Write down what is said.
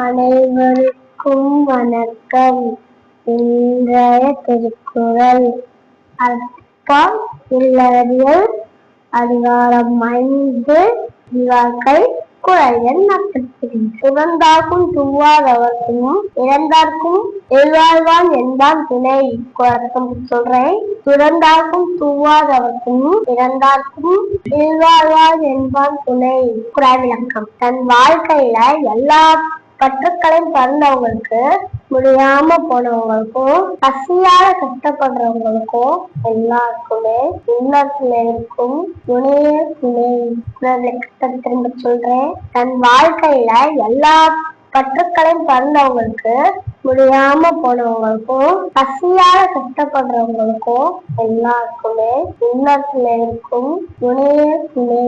அனைவருக்கும் வணக்கம். இன்றைய திருக்குறள் அற்பம் இல்லறியல் அதிகாரம் ஐந்து வாழ்க்கை குரல் எண் நாற்பத்தி சிவந்தார்க்கும் துவாதவர்க்கும் இறந்தார்க்கும் எழுவாழ்வான் என்பான் துணை. குழக்கம் சொல்றேன் துறந்தார்க்கும் தூவாதவர்க்கும் இறந்தார்க்கும் எழுவாழ்வான் என்பான் துணை. குரல் விளக்கம். தன் வாழ்க்கையில எல்லா பற்றுக்களை பிறந்தவங்களுக்கு முடியாம போனவங்களுக்கும் பசியால கஷ்டப்படுறவங்களுக்கும் எல்லாருக்குமே இன்னத்துல இருக்கும் துணையே துணை திரும்ப சொல்றேன். தன் வாழ்க்கையில எல்லா பற்றுக்களையும் பிறந்தவங்களுக்கு முடியாம போனவங்களுக்கும் பசியால கஷ்டப்படுறவங்களுக்கும் எல்லாருக்குமே இல்லத்துல இருக்கும் துணையே துணை